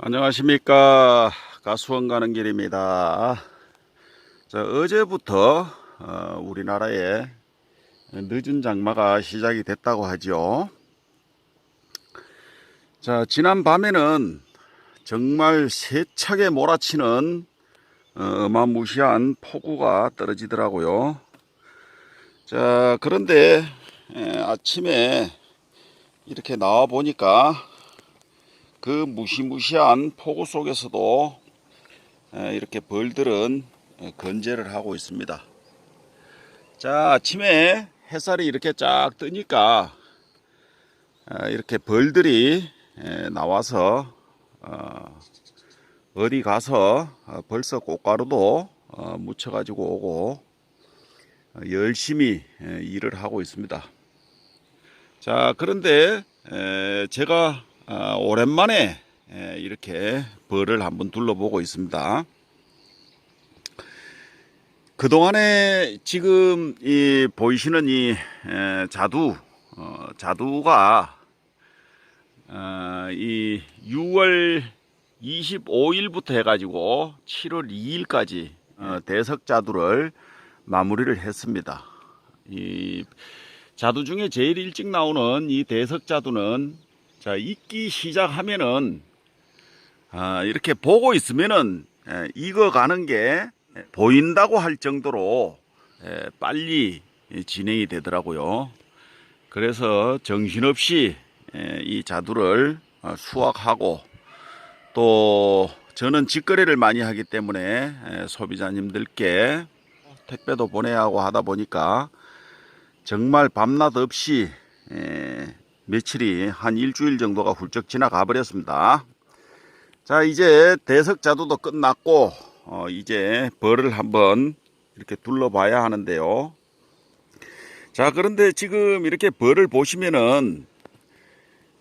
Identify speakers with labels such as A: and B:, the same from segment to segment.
A: 안녕하십니까. 가수원 가는 길입니다. 자, 어제부터 어, 우리나라에 늦은 장마가 시작이 됐다고 하죠 자 지난 밤에는 정말 세차게 몰아치는 어, 어마무시한 폭우가 떨어지더라고요. 자 그런데 에, 아침에 이렇게 나와 보니까 그 무시무시한 폭우 속에서도 에, 이렇게 벌들은 에, 건재를 하고 있습니다. 자, 아침에 햇살이 이렇게 쫙 뜨니까 에, 이렇게 벌들이 에, 나와서 어, 어디 가서 어, 벌써 꽃가루도 어, 묻혀 가지고 오고 어, 열심히 에, 일을 하고 있습니다. 자, 그런데 에, 제가 아, 오랜만에 에, 이렇게 벌을 한번 둘러보고 있습니다. 그동안에 지금 이 보이시는 이 에, 자두, 어, 자두가 어, 이 6월 25일부터 해가지고 7월 2일까지 어, 대석 자두를 마무리를 했습니다. 이 자두 중에 제일 일찍 나오는 이 대석 자두는 자 익기 시작하면은 아, 이렇게 보고 있으면은 에, 익어가는 게 보인다고 할 정도로 에, 빨리 진행이 되더라고요. 그래서 정신없이 에, 이 자두를 어, 수확하고 또 저는 직거래를 많이 하기 때문에 에, 소비자님들께 택배도 보내야 하고 하다 보니까 정말 밤낮 없이 에, 며칠이 한 일주일 정도가 훌쩍 지나가 버렸습니다. 자 이제 대석자두도 끝났고 어, 이제 벌을 한번 이렇게 둘러봐야 하는데요. 자 그런데 지금 이렇게 벌을 보시면은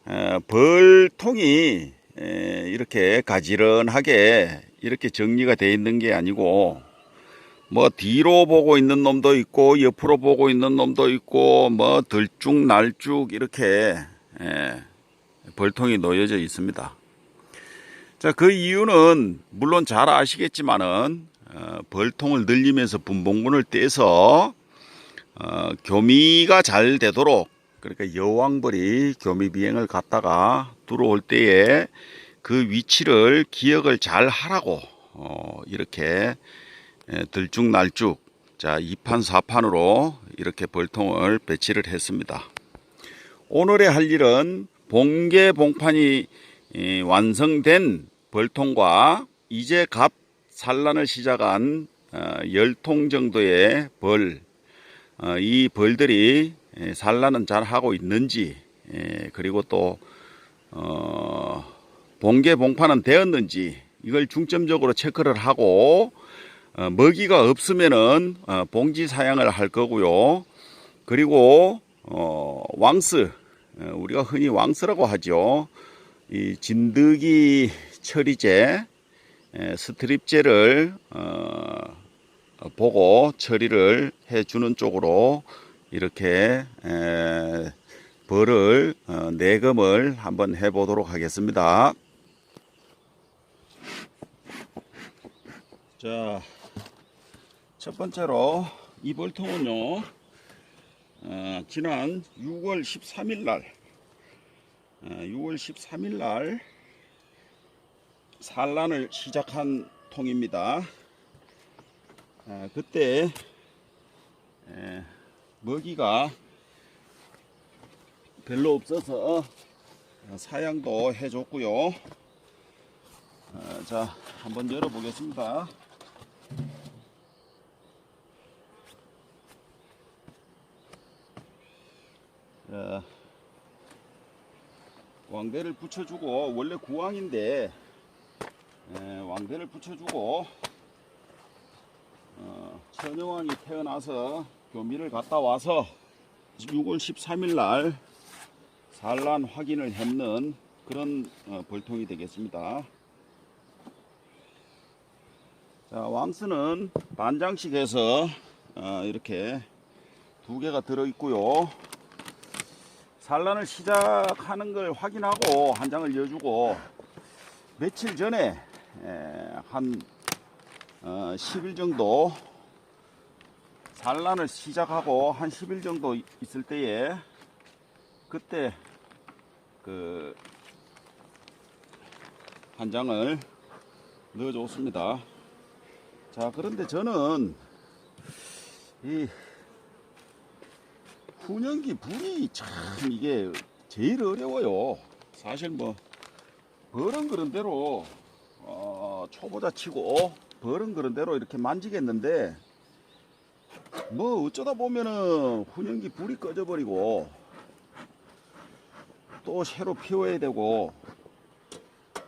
A: 에, 벌통이 에, 이렇게 가지런하게 이렇게 정리가 되어 있는 게 아니고 뭐 뒤로 보고 있는 놈도 있고 옆으로 보고 있는 놈도 있고 뭐 들쭉날쭉 이렇게 예, 벌통이 놓여져 있습니다. 자, 그 이유는 물론 잘 아시겠지만은 어, 벌통을 늘리면서 분봉분을 떼서 어, 교미가 잘 되도록 그러니까 여왕벌이 교미 비행을 갔다가 들어올 때에 그 위치를 기억을 잘 하라고 어, 이렇게 예, 들쭉날쭉 자 2판 4판으로 이렇게 벌통을 배치를 했습니다. 오늘의 할 일은 봉개 봉판이 이, 완성된 벌통과 이제 갑 산란을 시작한 어, 10통 정도의 벌, 어, 이 벌들이 에, 산란은 잘 하고 있는지, 에, 그리고 또, 어, 봉개 봉판은 되었는지, 이걸 중점적으로 체크를 하고, 어, 먹이가 없으면은 어, 봉지 사양을 할 거고요. 그리고 어, 왕스 어, 우리가 흔히 왕스라고 하죠. 이 진드기 처리제 에, 스트립제를 어, 보고 처리를 해주는 쪽으로 이렇게 에, 벌을 어, 내금을 한번 해보도록 하겠습니다. 자, 첫 번째로 이 벌통은요, 어, 지난 6월 13일 날, 어, 6월 13일 날 산란을 시작한 통입니다. 어, 그때 에, 먹이가 별로 없어서 어, 사양도 해줬고요. 어, 자, 한번 열어보겠습니다. 자, 왕대를 붙여주고 원래 구왕인데 에, 왕대를 붙여주고 어, 천여왕이 태어나서 교미를 갔다 와서 6월 13일 날 산란 확인을 했는 그런 어, 벌통이 되겠습니다. 자, 왕스는 반장씩 해서 어, 이렇게 두 개가 들어 있고요. 산란을 시작하는 걸 확인하고 한 장을 여주고 며칠 전에 에, 한 어, 10일 정도 산란을 시작하고 한 10일 정도 이- 있을 때에 그때 그 한 장을 넣어줬습니다. 자 그런데 저는 이 훈연기 불이 참 이게 제일 어려워요. 사실 뭐 벌은 그런 대로 어, 초보자 치고 벌은 그런 대로 이렇게 만지겠는데 뭐 어쩌다 보면은 훈연기 불이 꺼져버리고 또 새로 피워야 되고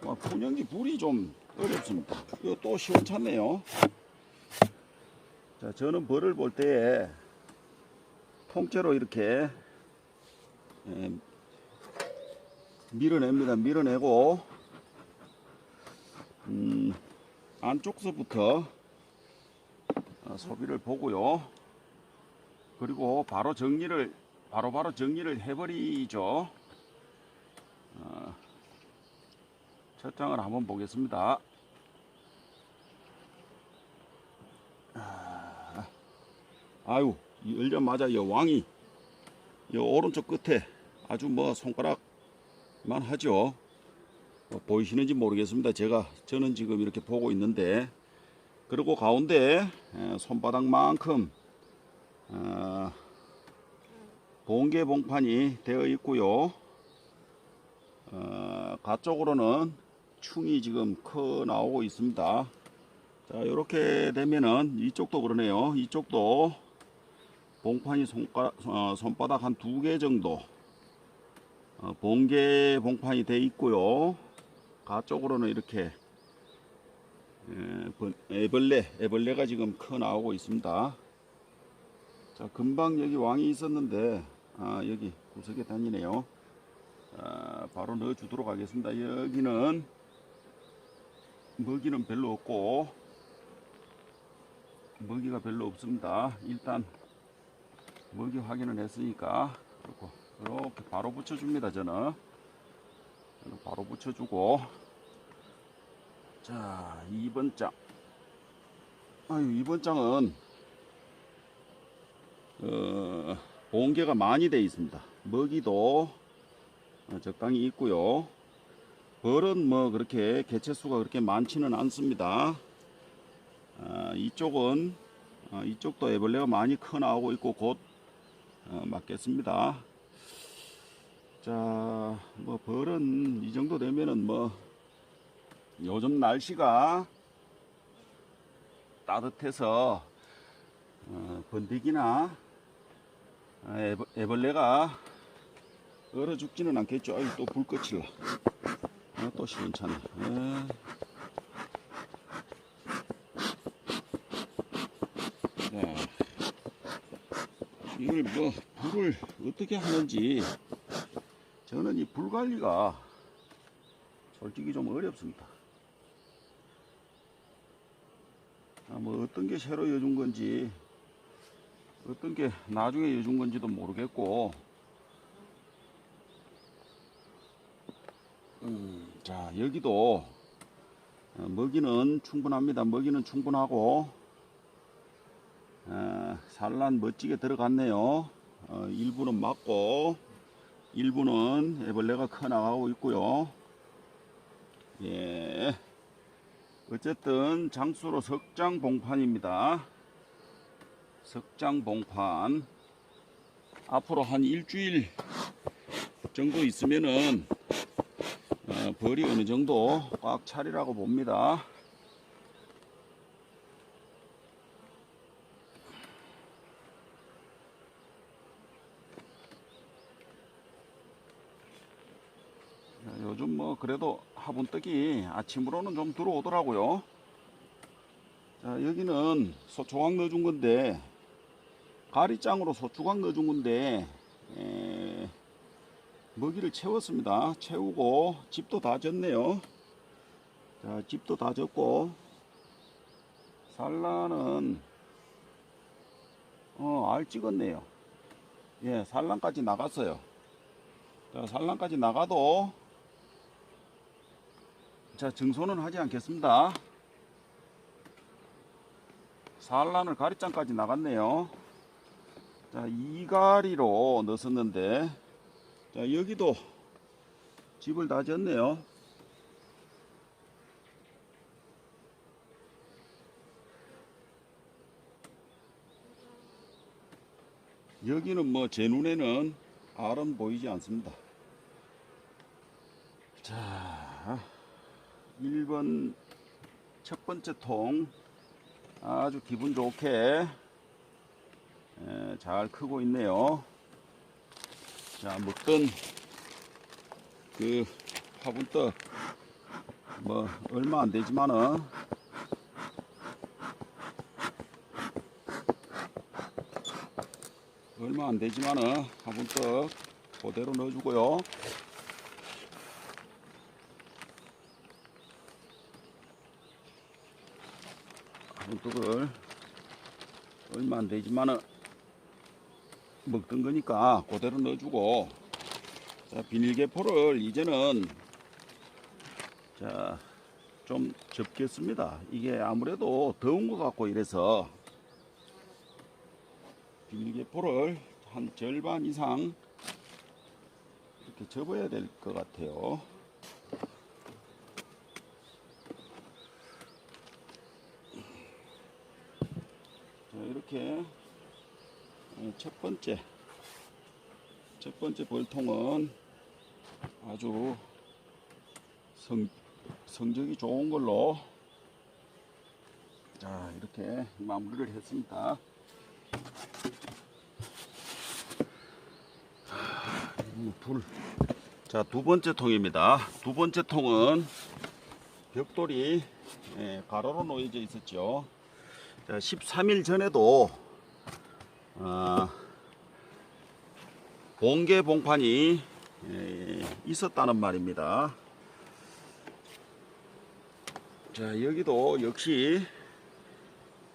A: 뭐 훈연기 불이 좀 어렵습니다. 이거 또 시원찮네요. 자, 저는 벌을 볼 때에 통째로 이렇게 예, 밀어냅니다. 밀어내고 음, 안쪽서부터 어, 소비를 보고요. 그리고 바로 정리를 바로바로 정리를 해버리죠. 어, 첫 장을 한번 보겠습니다. 아, 아유, 이 열자마자 이 왕이 이 오른쪽 끝에 아주 뭐 손가락만 하죠. 뭐 보이시는지 모르겠습니다. 제가 저는 지금 이렇게 보고 있는데 그리고 가운데 에, 손바닥만큼 어, 봉개 봉판이 되어 있고요. 어, 가쪽으로는 충이 지금 커 나오고 있습니다. 자, 이렇게 되면은 이쪽도 그러네요. 이쪽도 봉판이 손가, 어, 손바닥 한 두 개 정도 어, 봉개 봉판이 돼 있고요. 가쪽으로는 이렇게 에, 번- 애벌레, 애벌레가 지금 커 나오고 있습니다. 자, 금방 여기 왕이 있었는데, 아, 여기 구석에 다니네요. 자, 바로 넣어 주도록 하겠습니다. 여기는 먹이는 별로 없고, 먹이가 별로 없습니다. 일단 먹이 확인을 했으니까, 그렇고, 이렇게 바로 붙여줍니다, 저는. 바로 붙여주고, 자, 2번 장. 아유, 2번 장은, 어, 봉개가 많이 되어 있습니다. 먹이도 어, 적당히 있고요. 벌은 뭐 그렇게 개체수가 그렇게 많지는 않습니다. 아, 이쪽은 어, 이쪽도 애벌레가 많이 커 나오고 있고 곧 어, 맞겠습니다. 자, 뭐 벌은 이 정도 되면은 뭐 요즘 날씨가 따뜻해서 어, 번데기나 아, 애벌- 애벌레가 얼어 죽지는 않겠죠. 아유 또 불 꺼칠라. 아, 또 시원찮네. 에. 자, 이걸 뭐 불을 어떻게 하는지 저는 이 불 관리가 솔직히 좀 어렵습니다. 아, 뭐 어떤 게 새로 여준 건지 어떤 게 나중에 여준 건지도 모르겠고 음, 자 여기도 어, 먹이는 충분합니다. 먹이는 충분하고 어, 산란 멋지게 들어갔네요. 어, 일부는 맞고 일부는 애벌레가 커 나가고 있고요. 예. 어쨌든 장수로 석장 봉판입니다. 석장 봉판. 앞으로 한 일주일 정도 있으면은 어, 벌이 어느 정도 꽉 차리라고 봅니다. 자, 요즘 뭐 그래도 화분떡이 아침으로는 좀 들어오더라고요. 자, 여기는 소초각 넣어준 건데 가리장으로 소초각 넣어준 건데 에, 먹이를 채웠습니다. 채우고 집도 다 졌네요. 자, 집도 다 졌고 산란은 어, 알 찍었네요. 예, 산란까지 나갔어요. 자, 산란까지 나가도 자, 증소는 하지 않겠습니다. 산란을 가리장까지 나갔네요. 자, 이가리로 넣었는데, 자, 여기도 집을 다 졌네요. 여기는 뭐 제 눈에는 알은 보이지 않습니다. 자, 1번 첫 번째 통 아주 기분 좋게 에, 잘 크고 있네요. 자, 먹던 그 화분떡 뭐 얼마 안 되지만은 얼마 안 되지만은 화분떡 그대로 넣어주고요. 화분떡을 얼마 안 되지만은 먹던 거니까 그대로 넣어주고 자 비닐계포를 이제는 자 좀 접겠습니다. 이게 아무래도 더운 것 같고 이래서 비닐계포를 한 절반 이상 이렇게 접어야 될 것 같아요. 자, 이렇게 어, 첫 번째 첫 번째 벌통은 아주 성, 성적이 좋은 걸로 자 이렇게 마무리를 했습니다. 음, 불. 자, 두 번째 통입니다. 두 번째 통은 벽돌이 예, 가로로 놓여져 있었죠. 자, 13일 전에도 어, 봉개 봉판이 예, 있었다는 말입니다. 자, 여기도 역시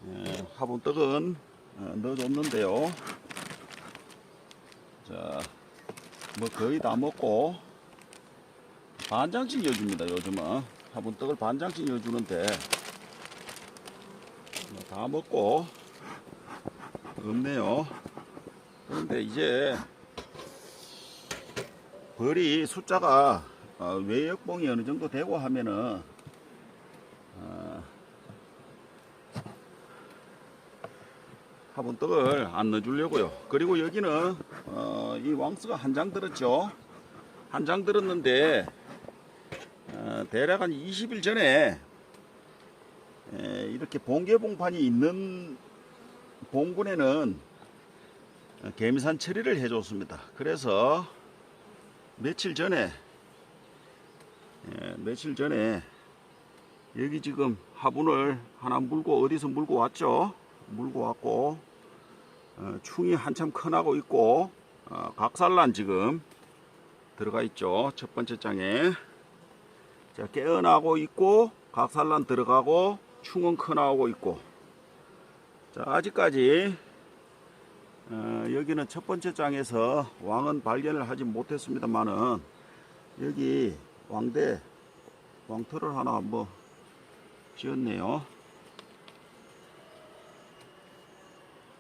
A: 예, 화분떡은 어, 넣어줬는데요. 자, 뭐 거의 다 먹고 반장씩 넣어줍니다 요즘은 화분떡을 반장씩 넣어주는데 뭐다 먹고 없네요 그런데 이제 벌이 숫자가 어, 외역봉이 어느 정도 되고 하면은 어, 화분 떡을 안 넣어주려고요. 그리고 여기는 어, 이 왕스가 한 장 들었죠. 한 장 들었는데 어, 대략 한 20일 전에 에, 이렇게 봉개봉판이 있는 봉군에는 어, 개미산 처리를 해줬습니다. 그래서 며칠 전에 예, 며칠 전에 여기 지금 화분을 하나 물고 어디서 물고 왔죠? 물고 왔고 어, 충이 한참 커나고 있고 어, 각살란 지금 들어가 있죠? 첫 번째 장에. 자 깨어나고 있고 각살란 들어가고 충은 커나오고 있고. 자 아직까지 어, 여기는 첫 번째 장에서 왕은 발견을 하지 못했습니다만은 여기 왕대 왕터를 하나 뭐 지었네요.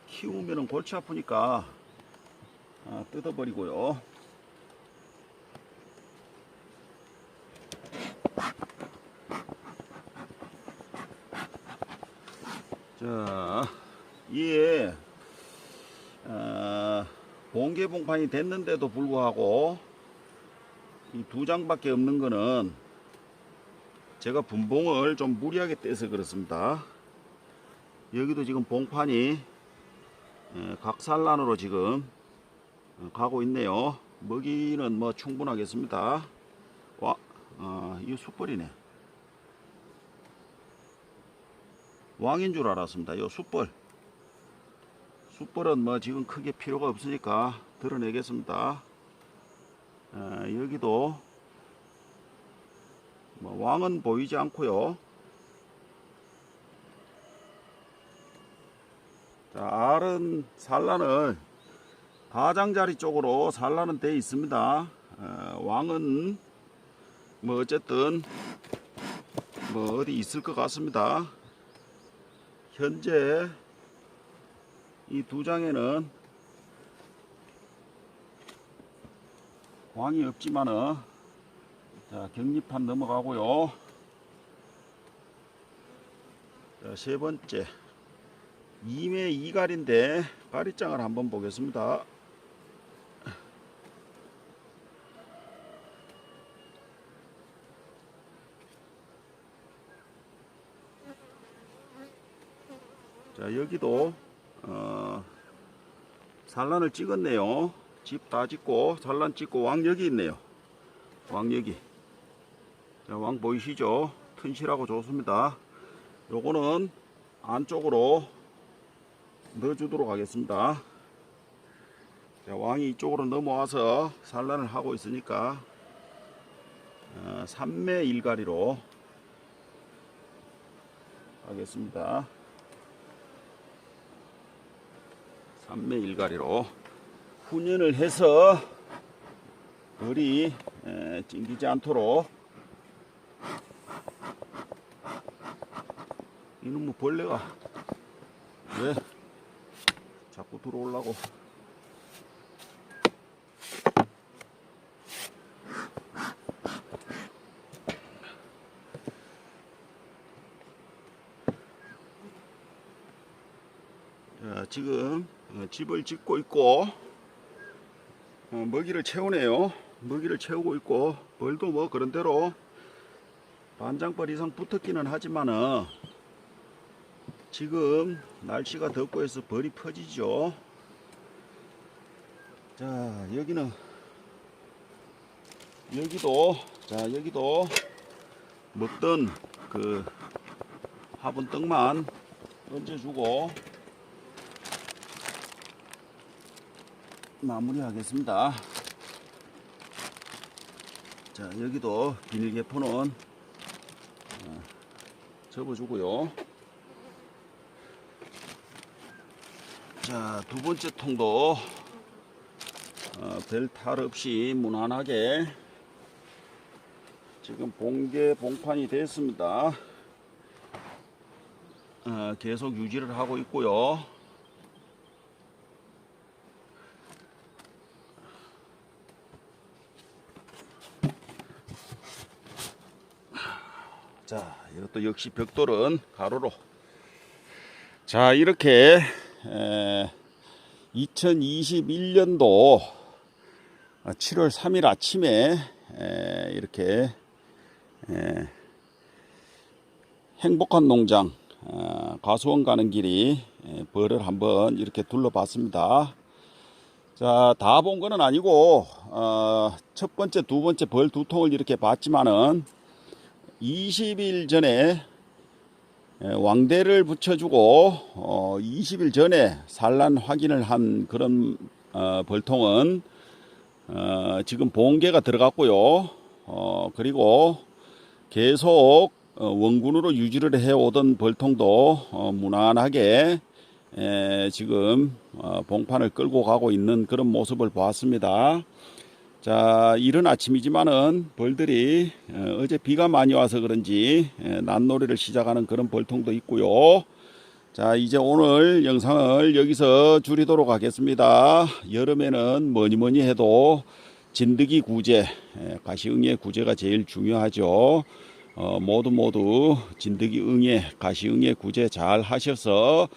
A: 키우면은 골치 아프니까 아, 뜯어버리고요. 자, 이에 어, 봉개봉판이 됐는데도 불구하고 이 두 장밖에 없는 거는 제가 분봉을 좀 무리하게 떼서 그렇습니다. 여기도 지금 봉판이 에, 각산란으로 지금 어, 가고 있네요. 먹이는 뭐 충분하겠습니다. 와, 어, 이거 숯벌이네. 왕인 줄 알았습니다. 이 숯벌. 숯벌은 뭐 지금 크게 필요가 없으니까 드러내겠습니다. 어, 여기도 뭐 왕은 보이지 않고요. 자, 알은 산란을 가장자리 쪽으로 산란은 돼 있습니다. 어, 왕은 뭐 어쨌든 뭐 어디 있을 것 같습니다. 현재 이 두 장에는 광이 없지만은 자 격리판 넘어가고요. 자, 세 번째 2매 2갈인데 가리장을 한번 보겠습니다. 자 여기도 어, 산란을 찍었네요. 집다 짓고 산란 찍고 왕 여기 있네요. 왕 여기. 자, 왕 보이시죠? 튼실하고 좋습니다. 요거는 안쪽으로 넣어주도록 하겠습니다. 자, 왕이 이쪽으로 넘어와서 산란을 하고 있으니까 어, 3매 일가리로 하겠습니다. 3매 일가리로 훈연을 해서 벌이 에, 찡기지 않도록 이놈의 벌레가 왜? 자꾸 들어오려고. 자, 지금 어, 집을 짓고 있고 어, 먹이를 채우네요. 먹이를 채우고 있고 벌도 뭐 그런 대로 반장벌 이상 붙었기는 하지만은 지금 날씨가 덥고 해서 벌이 퍼지죠. 자 여기는 여기도 자 여기도 먹던 그 화분 떡만 얹어주고 마무리하겠습니다. 자 여기도 비닐 개포는 어, 접어주고요. 자, 두 번째 통도 어, 별탈 없이 무난하게 지금 봉개 봉판이 됐습니다. 어, 계속 유지를 하고 있고요. 자, 이것도 역시 벽돌은 가로로. 자, 이렇게 에, 2021년도 7월 3일 아침에 에, 이렇게 에, 행복한 농장 어, 과수원 가는 길이 에, 벌을 한번 이렇게 둘러봤습니다. 자, 다 본 거는 아니고 어, 첫 번째, 두 번째 벌 두 통을 이렇게 봤지만은 20일 전에 예, 왕대를 붙여주고 어, 20일 전에 산란 확인을 한 그런 어, 벌통은 어, 지금 봉개가 들어갔고요. 어, 그리고 계속 어, 원군으로 유지를 해오던 벌통도 어, 무난하게 에, 지금 어, 봉판을 끌고 가고 있는 그런 모습을 보았습니다. 자, 이른 아침이지만은 벌들이 어, 어제 비가 많이 와서 그런지 에, 난놀이를 시작하는 그런 벌통도 있고요. 자, 이제 오늘 영상을 여기서 줄이도록 하겠습니다. 여름에는 뭐니 뭐니 해도 진드기 구제, 에, 가시응애 구제가 제일 중요하죠. 어, 모두 모두 진드기 응애, 가시응애 구제 잘 하셔서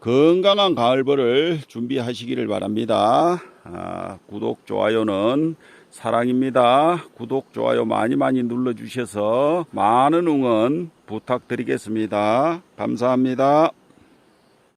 A: 건강한 가을벌을 준비하시기를 바랍니다. 아, 구독, 좋아요는 사랑입니다. 구독, 좋아요 많이 많이 눌러주셔서 많은 응원 부탁드리겠습니다. 감사합니다.